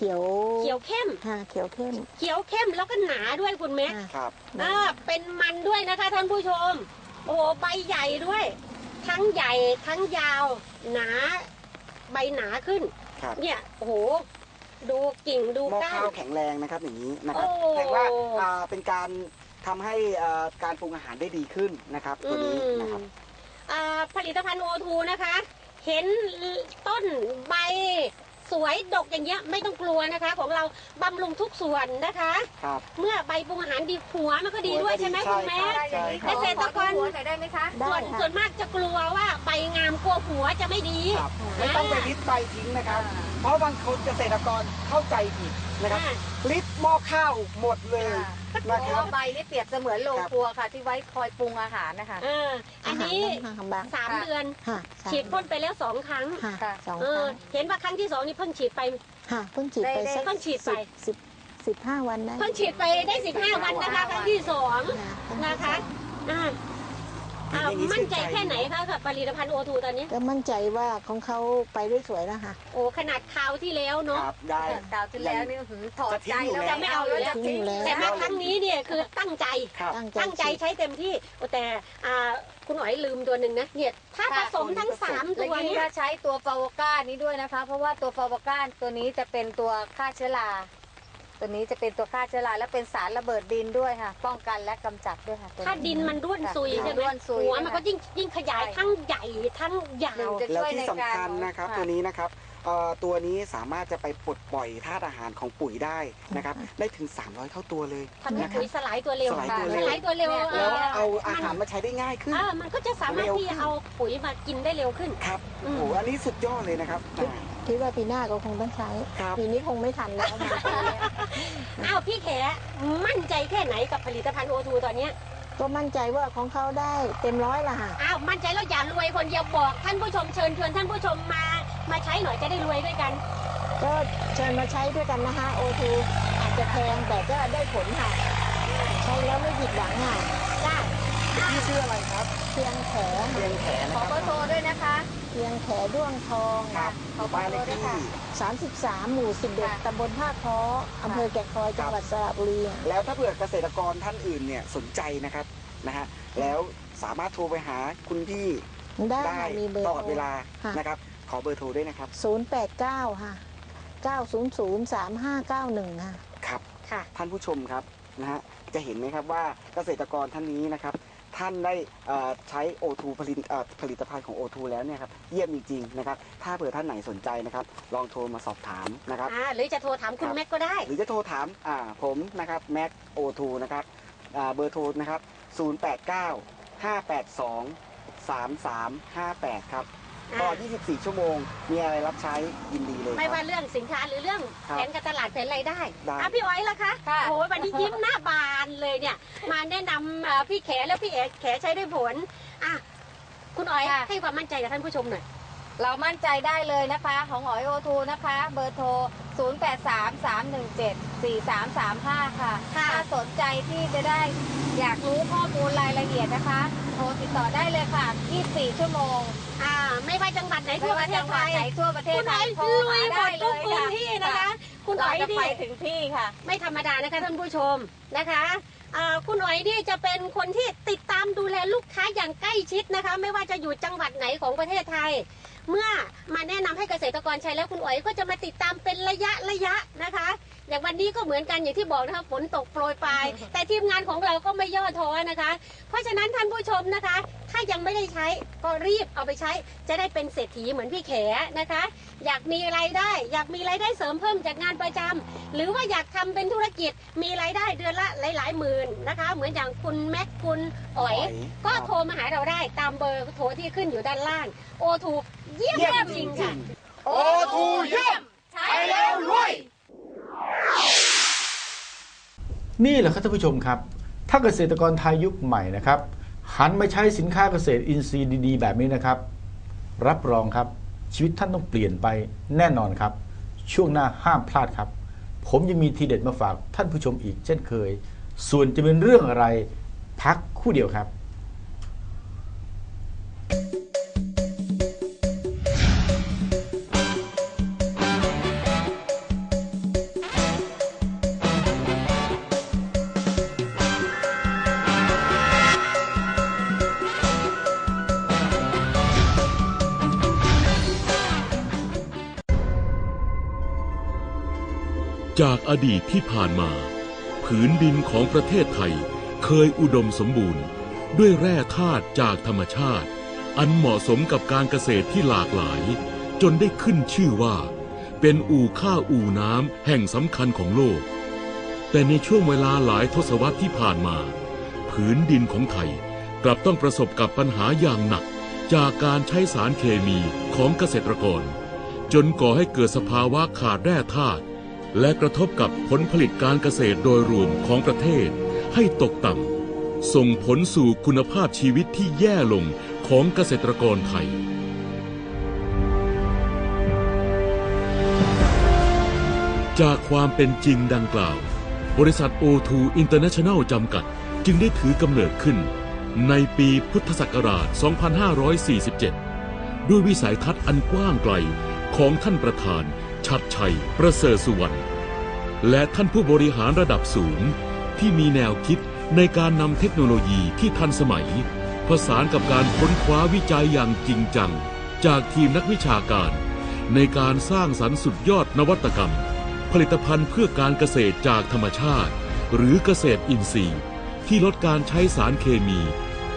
ขียวเขียวเข้ม ค่ะเขียวเข้มเขียวเข้มแล้วก็หนาด้วยคุณแม่ค่ะครับ อ่าเป็นมันด้วยนะคะท่านผู้ชม โอ้โหใบใหญ่ด้วย ทั้งใหญ่ทั้งยาว หนาใบหนาขึ้น ครับเนี่ยโอ้โหดูกิ่งดูหม้อก้าข้านวแข็งแรงนะครับอย่างนี้นะครับโอ้แต่ว่าอ่าเป็นการทำให้อ่าการปรุงอาหารได้ดีขึ้นนะครับตัวนี้นะครับอ่าผลิตภัณฑ์โอทูนะคะ เห็นต้นใบ สวยดกอย่างเงี้ยไม่ต้องกลัวนะคะ ของเราบำรุงทุกส่วนนะคะ ครับ เมื่อใบปรุงอาหารดีหัวมันก็ดีด้วยใช่ไหมคุณแม่ใช่ครับเกษตรกร ขอดูหัวหน่อยได้ไหมคะ ได้ส่วนค่ะ ส่วนมากจะกลัวว่าใบงามกลัวหัวจะไม่ดีครับ ไม่ต้องไปลิดใบทิ้งนะครับ เพราะบางคนเกษตรกรเข้าใจผิดนะครับอ่าลิดหม้อข้าวหมดเลยเพนะราะครัว่าบใบนี่เปรียบเสมือนโรงครัวค่ะ ที่ไว้คอยปรุงอาหารนะคะ อ่าอันนี้อาหารบาง สามเดือนค่ะสามฉีดพ่นไปแล้วสองครั้งค่ะค่ะ สองเอคอรั้งเห็นว่าครั้งที่สองนี่เพิ่งฉีดไป ค่ะเพิ่งฉีดไปได้สักเพิ่งฉีดไปสิบสิบห้าวันได้เพิ่งฉีดไปได้สิบห้าวันนะคะครั้งที่สองค่ะนะคะอ่า อ่าอย่างนี้มั่นใจชื่นใจแค่ไหนคะกับผลิตภัณฑ์โอทูตอนนี้ ก็มั่นใจว่าของเขาไปได้สวยแล้วค่ะโอ้ขนาดคราวที่แล้วเนาะครับได้ ดาวที่แล้วนี่หือถอดใจแล้วจะไม่เอาอยู่แล้วจะทิ้งทิ้งอยู่แล้วแต่มาครั้งนี้เนี่ยคือตั้งใจ ครับ ตั้งใจตั้งใจฉีดใช้เต็มที่โอ้แต่อ่าคุณอ๋อยลืมตัวหนึ่งนะเนี่ยถ้าผสมทั้งสามและตัวยิ่งเนี่ย ถ้าใช้ตัวฟาวก้านี้ด้วยนะคะ เพราะว่าตัวฟาวก้าตัวนี้จะเป็นตัวฆ่าเชื้อรา ตัวนี้จะเป็นตัวฆ่าเชื้อราและเป็นสารระเบิดดินด้วยค่ะ ป้องกันและกำจัดด้วยค่ะตัว ถ้าดินมันร่วนซุยค่ะใช่ไหมร่วนซุยหัวมันก็ยิ่งยิ่งขยายใช่ ทั้งใหญ่ทั้งยาหนึ่วงจะแล้วช่วยที่ในสำการคัญนะครับค่ะ ตัวนี้นะครับเอ่อตัวนี้สามารถจะไปปลดปล่อยธาตุอาหารของปุ๋ยได้นะครับได้ถึง 300 เท่าตัวเลยทำให้นะครัปุ๋บ ยสลายตัวเร็วสลายตัวเร็ว สลายตัวเร็วเนี่ยแล้วเอ่อเอาอาหารมาใช้ได้ง่ายขึ้น อ่ามันก็จะสามารถเร็วที่ขึ้จะนเอาปุ๋ยมากินได้เร็วขึ้น ครับอืโอ้มโหอันนี้สุดยอดเลยนะครับอ่า คิดว่าปีหน้าก็คงต้องใช้ครับ ปีนี้คงไม่ทันแล้วมาปีนี้อ้าวพี่แขมั่นใจแค่ไหนกับผลิตภัณฑ์โอทูตอนเนี้ยก็มั่นใจว่าของเขาได้เต็มร้อยละค่ะอ้าวมั่นใจแล้วอย่ารวยคนเดียวบอก ท่านผู้ชมเชิญชวนท่านผู้ชมมามาใช้หน่อยจะได้รวยด้วยกัน ก็เชิญมาใช้ด้วยกันนะคะโอทูอาจจะแพงแต่ก็ได้ผลค่ะ ใช้แล้วไม่ผิดหวังค่ะจ้าพี่ชื่ออะไรครับเพียงแขเพียงแขนขนะอคเบอรับร์โทรด้วยนะคะ เพียงแขด้วงทองครับขอเบอบ้านร์เลโทรขด้วยที่ค่ะ33 หมู่ 11 ตำบลท่าค้ออำเภอแก่งคอย จังหวัดสระบุรี แล้วถ้าเผื่อเกษตรกรท่านอื่นเนี่ยสนใจนะครับนะฮะแล้วสามารถโทรไปหาคุณพี่ได้ได้ค่ะมีเบอร์ตลอดเวลาค่ะนะครับ ขอเบอร์โทรด้วยนะครับ 089 ค่ะ 900 3591 ค่ะ ครับค่ะท่านผู้ชมครับนะฮะจะเห็นไหมครับว่าเกษตรกรท่านนี้นะครับ ท่านได้เอ่อใช้ O2 ผลิตเอ่อผลิตภัณฑ์ของ O2 แล้วเนี่ยครับเยี่ยมจริงๆนะครับถ้าเผื่อท่านไหนสนใจนะครับลองโทรมาสอบถามนะครับอ่าหรือจะโทรถามคุณครับแม็กก็ได้ หรือจะโทรถามอ่าผมนะครับแม็ก O2 นะครับอ่าเบอร์โทรนะครับ089 582 3358 ครับ ตลอด 24 ชั่วโมง มีอะไรรับใช้ยินดีเลยไม่คว่ารับเรื่องสินค้าหรือเรื่องครับแผนการตลาดแผนรายได้ได้ อะพี่อ้อยล่ะคะค่ะโอ้ยวันนี้ยิ้มหน้าบานเลยเนี่ย มาแนะนำเอ่อพี่แขแล้วพี่เอ๋แขใช้ได้ผลอะคุณอ้อยค่ะ ให้ความมั่นใจกับท่านผู้ชมหน่อย เรามั่นใจได้เลยนะคะ ของหอยโอทูนะคะ เบอร์โทร 0833174335ค่ะค่ะ ถ้าสนใจที่จะได้อยากรู้ข้อมูลรายละเอียดนะคะ โทรติดต่อได้เลยค่ะ 24 ชั่วโมง อ่า ไม่ว่าจังหวัดไหนไม่ทั่วปว่าระเทจัศงหไทวัดยไหนทั่วประเทศคุณไทอ้อยยโทรลุยมาหมได้ดเลทุกยพื้นค่ะที่นะคะ คุณเราอ้อยจะนี่ไปถึงที่ค่ะ ไม่ธรรมดานะคะท่านผู้ชมนะคะอ่าคุณอ๋อยนี่จะเป็นคนที่ติดตามดูแลลูกค้าอย่างใกล้ชิดนะคะ ไม่ว่าจะอยู่จังหวัดไหนของประเทศไทย เมื่อมาแนะนำให้เกษตรกรใช้แล้วคุณอ๋อยก็จะมาติดตามเป็นระยะระยะนะคะ อย่างวันนี้ก็เหมือนกันอย่างที่บอกนะคะฝนตกโปรยปลาย แต่ทีมงานของเราก็ไม่ย่อท้อนะคะ เพราะฉะนั้นท่านผู้ชมนะคะ ถ้ายังไม่ได้ใช้ก็รีบเอาไปใช้จะได้เป็นเศรษฐีเหมือนพี่แขนะคะ อยากมีรายได้ อยากมีรายได้เสริมเพิ่มจากงานประจำหรือว่าอยากทำเป็นธุรกิจมีรายได้เดือนละหลาย ๆ หมื่นนะคะ เหมือนอย่างคุณแม็กคุณอ๋อย ก็ครับโทรมาหาเราได้ตามเบอร์โทรที่ขึ้นอยู่ด้านล่างโอทู เยี่ยมเยี่ยมจจริริงงค่ะๆ O2 เยี่ยมใช้ไปแล้วรวย นี่แหละครับท่านผู้ชมครับ ถ้าเกษตรกรไทยยุคใหม่นะครับ หันมาใช้สินค้าเกษตรอินทรีย์ดีๆ แบบนี้นะครับ รับรองครับชีวิตท่านต้องเปลี่ยนไปแน่นอนครับ ช่วงหน้าห้ามพลาดครับ ผมยังมีทีเด็ดมาฝากท่านผู้ชมอีกเช่นเคย ส่วนจะเป็นเรื่องอะไรพักครู่เดียวครับ จากอดีตที่ผ่านมา ผืนดินของประเทศไทยเคยอุดมสมบูรณ์ ด้วยแร่ธาตุจากธรรมชาติ อันเหมาะสมกับการเกษตรที่หลากหลาย จนได้ขึ้นชื่อว่า เป็นอู่ข้าวอู่น้ำแห่งสำคัญของโลก แต่ในช่วงเวลาหลายทศวรรษที่ผ่านมา ผืนดินของไทยกลับต้องประสบกับปัญหาอย่างหนัก จากการใช้สารเคมีของเกษตรกร จนก่อให้เกิดสภาวะขาดแร่ธาตุ และกระทบกับผลผลิตการเกษตรโดยรวมของประเทศให้ตกต่ำ ส่งผลสู่คุณภาพชีวิตที่แย่ลงของเกษตรกรไทย จากความเป็นจริงดังกล่าว บริษัท O2 International จำกัดจึงได้ถือกำเนิดขึ้น ในปีพุทธศักราช 2547 ด้วยวิสัยทัศน์อันกว้างไกลของท่านประธาน ชัดชัย ประเสริฐสุวรรณ และท่านผู้บริหารระดับสูง ที่มีแนวคิดในการนำเทคโนโลยีที่ทันสมัย ผสานกับการค้นคว้าวิจัยอย่างจริงจัง จากทีมนักวิชาการ ในการสร้างสรรค์สุดยอดนวัตกรรม ผลิตภัณฑ์เพื่อการเกษตรจากธรรมชาติ หรือเกษตรอินทรีย์ ที่ลดการใช้สารเคมี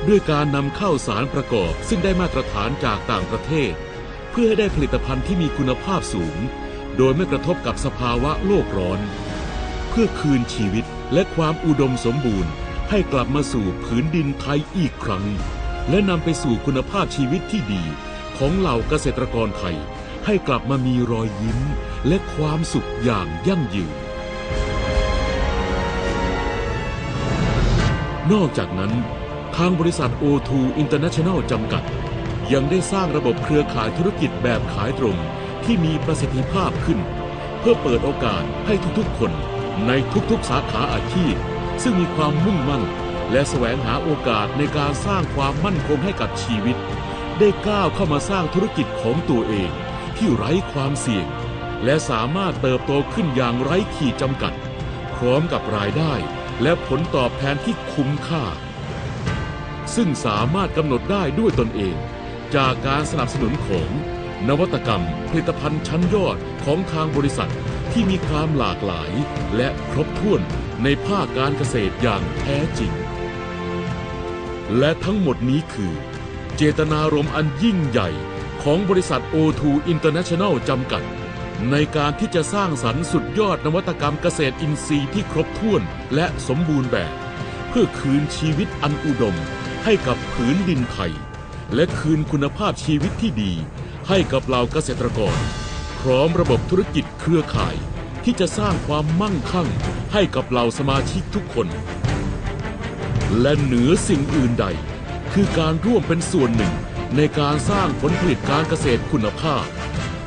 ด้วยการนำเข้าสารประกอบ ซึ่งได้มาตรฐานจากต่างประเทศ เพื่อให้ได้ผลิตภัณฑ์ที่มีคุณภาพสูง โดยไม่กระทบกับสภาวะโลกร้อน เพื่อคืนชีวิตและความอุดมสมบูรณ์ ให้กลับมาสู่ผืนดินไทยอีกครั้ง และนำไปสู่คุณภาพชีวิตที่ดีของเหล่าเกษตรกรไทย ให้กลับมามีรอยยิ้ม และความสุขอย่างยั่งยืน นอกจากนั้น ทางบริษัท O2 International จำกัด ยังได้สร้างระบบเครือข่ายธุรกิจแบบขายตรง ที่มีประสิทธิภาพขึ้น เพื่อเปิดโอกาสให้ทุกๆคนในทุกๆสาขาอาชีพ ซึ่งมีความมุ่งมั่น และแสวงหาโอกาสในการสร้างความมั่นคงให้กับชีวิต ได้ก้าวเข้ามาสร้างธุรกิจของตัวเอง ที่ไร้ความเสี่ยง และสามารถเติบโตขึ้นอย่างไร้ขีดจำกัด พร้อมกับรายได้ และผลตอบแทนที่คุ้มค่า ซึ่งสามารถกำหนดได้ด้วยตนเอง จากการสนับสนุนของ นวัตกรรม ผลิตภัณฑ์ชั้นยอดของทางบริษัทที่มีความหลากหลายและครบถ้วนในภาคการเกษตรอย่างแท้จริง และทั้งหมดนี้คือ เจตนารมณ์อันยิ่งใหญ่ของบริษัท O2 International จำกัด ในการที่จะสร้างสรรค์สุดยอดนวัตกรรมเกษตรอินทรีย์ที่ครบถ้วนและสมบูรณ์แบบ เพื่อคืนชีวิตอันอุดมให้กับผืนดินไทย และคืนคุณภาพชีวิตที่ดี ให้กับเหล่าเกษตรกร พร้อมระบบธุรกิจเครือข่าย ที่จะสร้างความมั่งคั่งให้กับเหล่าสมาชิกทุกคน และเหนือสิ่งอื่นใด คือการร่วมเป็นส่วนหนึ่งในการสร้างผลผลิตการเกษตรคุณภาพ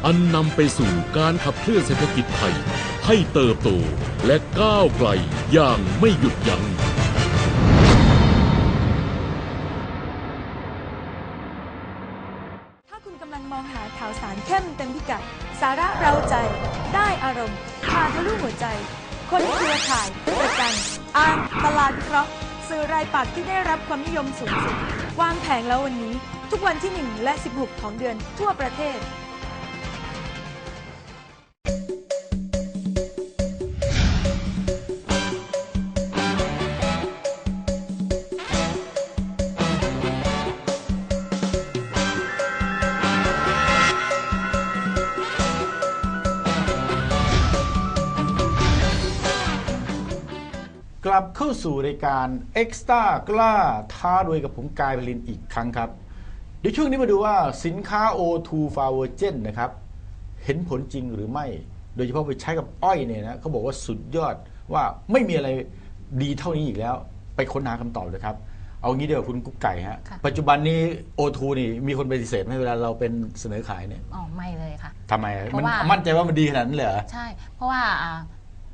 อันนำไปสู่การขับเคลื่อนเศรษฐกิจไทย ให้เติบโตและก้าวไกลอย่างไม่หยุดยัง้ง ผ่านทะลุหัวใจ คนเครือข่ายประกันอ่านตลาดเคราะห์สื่อรายปักษ์ที่ได้รับความนิยมสูงสุด วางแผงแล้ววันนี้ ทุกวันที่ 1 และ 16 ของเดือนทั่วประเทศ กลับ เข้าสู่รายการ e x t r a กล้าท้ารวยกับผมกายพลินอีกครั้งครับ เดี๋ยวช่วงนี้มาดูว่าสินค้า O2 f a v o r g e n นะครับ เห็นผลจริงหรือไม่ โดยเฉพาะไปใช้กับอ้อยเนี่ยนะเขาบอกว่าสุดยอดว่าไม่มีอะไรดีเท่านี้อีกแล้ว ไปค้นหาคำตอบเลยครับ เอางี้เดี๋ยวาคุณกุ๊กไก่ฮะ ค่ะ ปัจจุบันนี้ O2 นี่มีคนปฏิเสธไหมเวลาเราเป็นเสนอขายเนี่ยอ๋อไม่เลยค่ะ ทำไมเพราะมันว่ามั่นใจว่ามันดีขนาดนั้นเลยเหรอ ใช่ เพราะว่าอ่า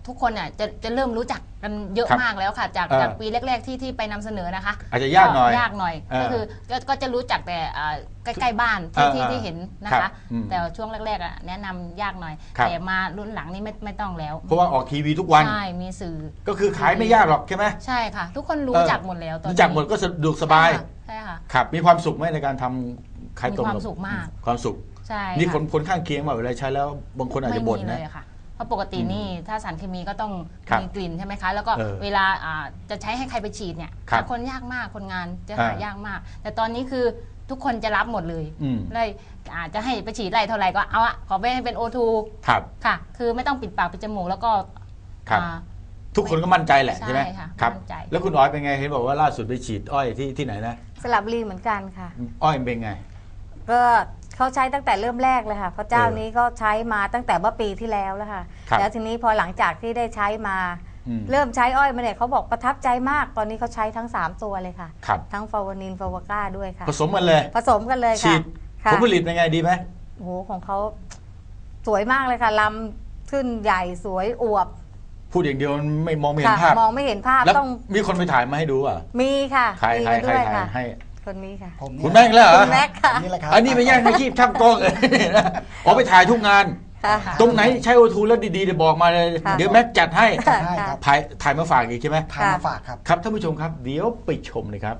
ทุกคนเนี่ยจะจะเริ่มรู้จักกันเยอะครับมากแล้วค่ะ จากเออจากปีแรก ๆที่ที่ไปนำเสนอนะคะ อาจจะยากหน่อยยากหน่อยเออก็คือก็ก็จะรู้จักแต่อ่าใกล้ๆบ้านเอที่อที่เออที่เห็นนะครัคะบอืมแต่ช่วงแรกๆอะแนะนำยากหน่อยครับแต่มารุ่นหลังนี่ไม่ไม่ต้องแล้ว เพราะว่าออกทีวีทุกวันใช่มีสื่อ ก็คือขายไม่ยากหรอกใช่ไหมใช่ค่ะ ทุกคนรู้เออจักหมดแล้วตอนนี้รู้จักหมดก็สะดวกสบายใช่ค่ะครับมีความสุขไหมในการทำขายตรงมีความกับสุขมากความสุขใช่นี่ค่ะคนคนข้างเคียงว่าเวลาใช้แล้วบางคนอาจไม่จะบ่นมีเลนะยค่ะเพ ราะปกตินี่ถ้าสารเคมีก็ต้องครับมีกลิ่นใช่ไหมคะ แล้วก็เออเวลาอ่าจะใช้ให้ใครไปฉีดเนี่ยครับหาคนยากมากคนงานจะอ่าหายากมาก แต่ตอนนี้คือทุกคนจะรับหมดเลยอืมเลยอาจจะให้ไปฉีดไรเท่าไหร่ก็เอาอะขอไปให้เป็นโอทูครับ ค่ะ คือไม่ต้องปิดปากปิดจมูกแล้วก็ครับ อ่า ทุกคนก็มั่นใจแหละใช่ใช่ไหมค่ะครับ มั่นใจ แล้วคุณอ้อยเป็นไงเห็นบอกว่าล่าสุดไปฉีดอ้อยที่ที่ไหนนะ สลับบุรีเหมือนกันค่ะ อ้อยมันเป็นไง ก็เขาใช้ตั้งแต่เริ่มแรกเลยค่ะเพราะเจ้าเออนี้ก็ใช้มาตั้งแต่เมื่อปีที่แล้วแล้วค่ะครับ แล้วทีนี้พอหลังจากที่ได้ใช้มา อืมเริ่มใช้อ้อยมาเนี่ยเขาบอกประทับใจมากตอนนี้เขาใช้ทั้ง 3 ตัวเลยค่ะ ครับ ทั้งฟาวานินฟาวาก้าด้วยค่ะ ผสมกันเลย ผสมกันเลยฉีค่ะดค่ะผลผลิตเป็นไงดีไหม โอ้โหของเขาสวยมากเลยค่ะลำขึ้นใหญ่สวยอวบพูดอย่างเดียวมันไม่มองไม่เห็ค่ะนภาพ มองไม่เห็นภาพแล้วต้องมีคนไปถ่ายมาให้ดูอะมีค่ะใครมีใครกันใครด้วยถ่ายค่ะ ให้ คนนี้ค่ะ ผมคุณแม่งแล้วเหรอคุณแม็กค่ะนี่แหละครับอันนี้ไม่แย่งอาชีพช่างกล้องเลยออกไปถ่ายทุกงาน ค่ะ ตรงไหนใช้โอทูแล้วดีๆเดี๋ยวบอกมาเลย ค่ะ เดี๋ยวแม็กจัดให้จัดให้ครับถ่ายถ่ายมาฝากอีกใช่ไหมทานมาฝากครับ ครับท่านผู้ชมครับ เดี๋ยวไปชมเลยครับ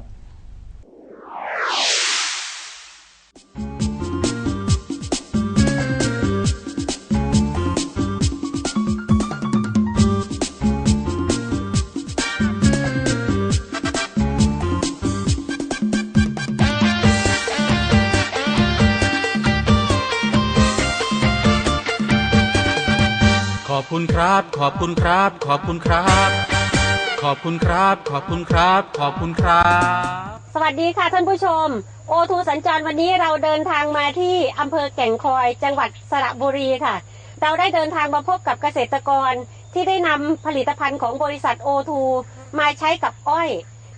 อบคุณครับ ขอบคุณครับ ขอบคุณครับ ขอบคุณครับ ขอบคุณครับ สวัสดีค่ะท่านผู้ชม โอทูสัญจรวันนี้เราเดินทางมาที่อำเภอแก่งคอย จังหวัดสระบุรีค่ะ เราได้เดินทางมาพบกับเกษตรกรที่ได้นำผลิตภัณฑ์ของบริษัทโอทูมาใช้กับอ้อย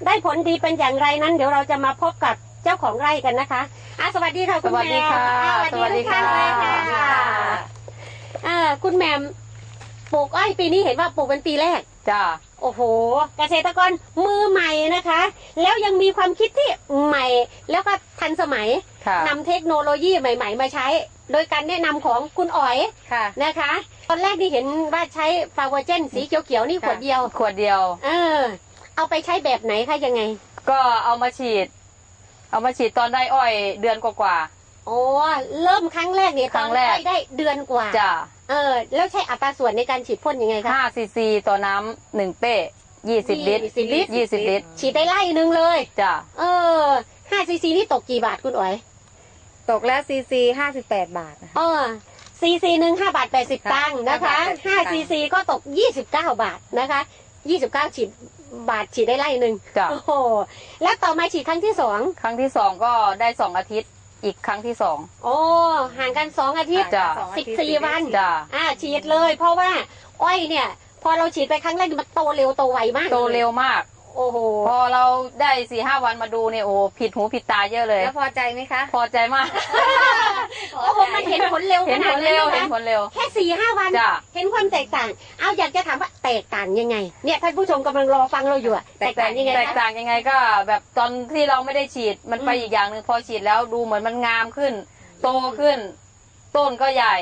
ได้ผลดีเป็นอย่างไรนั้น เดี๋ยวเราจะมาพบกับเจ้าของไร่กันนะคะอะสวัสดีค่ะคุณสวัสดีค่ะแหม่มอะสวัสดีทุกท่านเลยค่ะ สวัสดีค่ะ อ่าคุณแหม่ม ปลูกอ้อยปีนี้เห็นว่าปลูกเป็นปีแรก จ้า โอ้โห เกษตรกรมือใหม่นะคะ แล้วยังมีความคิดที่ใหม่ แล้วก็ทันสมัยค่ะนำเทคโนโลยีใหม่ ๆ มาใช้ โดยการแนะนำของคุณอ๋อยค่ะ นะคะ ตอนแรกที่เห็นว่าใช้ฟาวเจนสีเขียวๆนี่ขวดเดียว ขวดเดียว เออ เอาไปใช้แบบไหนคะยังไง ก็เอามาฉีด เอามาฉีดตอนได้อ้อยเดือนกว่า โอ้เริ่มครั้งแรกเนี่ยครั้งแรกตอนได้เดือนกว่าๆจ้ะเออ แล้วใช้อัตราส่วนในการฉีดพ่นยังไงคะห้าซีซีต่อน้ำหนึ่งเป้ยี่สิบลิตร20ลิตรยี่สิบลิตรฉีดได้ไล่หนึงเลย จ้ะเออห้าซีซีนี่ตกกี่บาทคุณอ๋อยตกแล้วซีซีห้าสิบแปดบาทเออซีซีหนึ่งห้าบาทแปดสิบค่ะตังค์นะคะห้าบาท80ห้าซีซีก็ตกยี่สิบเก้าบาทนะคะยี่สิบเก้าฉีดบาทฉีดได้ไล่หนึ่งจ้ะโอ้โหแล้วต่อมาฉีดครั้งที่สองครั้งที่สองก็ได้สองอาทิตย์ อีกครั้งที่สอง โอ้ห่างกันสองอาทิตย์จ้ะ สิบสี่วัน จ้ะอ่าฉีดเลย เพราะว่า อ้อยเนี่ย พอเราฉีดไปครั้งแรกมันโตเร็วโตไวมากโตเร็วมาก โอ้โห พอเราได้สี่ห้าวันมาดูเนี่ยโอ้ผิดหูผิดตาเยอะเลย แล้วพอใจไหมคะ พอใจมาก โอ้โหมันเห็นผลเร็วเห็ขนนาผดลนั้นเร็วนะเห็นคะผลเร็ว แค่สี่ห้าวัน จ้ะ เห็นความแตกต่าง เอาอยากจะถามว่าแตกต่างยังไง เนี่ยท่านผู้ชมกำลังรอฟังเราอยู่อะแตกต่างยังไงแตกคะ ต่างยังไงก็ แบบตอนที่เราไม่ได้ฉีดมันไปอืม อีกอย่างหนึ่งพอฉีดแล้วดูเหมือนมันงามขึ้น โตขึ้น ต้นก็ใหญ่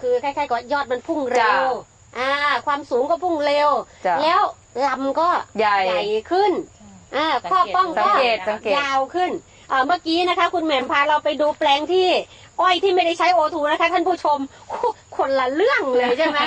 คือคล้ายๆกับยอดมันพุ่งเร็จ้ะว อ่า ความสูงก็พุ่งเร็ว จ้ะ แล้ว ลำก็ใหญ่ใหญ่ ขึ้นอ่าข้อป้องสัก็งเกตสังเกต ยาวขึ้นอ่าเมื่อกี้นะคะ คุณแหม่มพาเราไปดูแปลงที่ อ้อยที่ไม่ได้ใช้โอทูนะคะ ท่านผู้ชมคนละเรื่องเลยใช่ไหม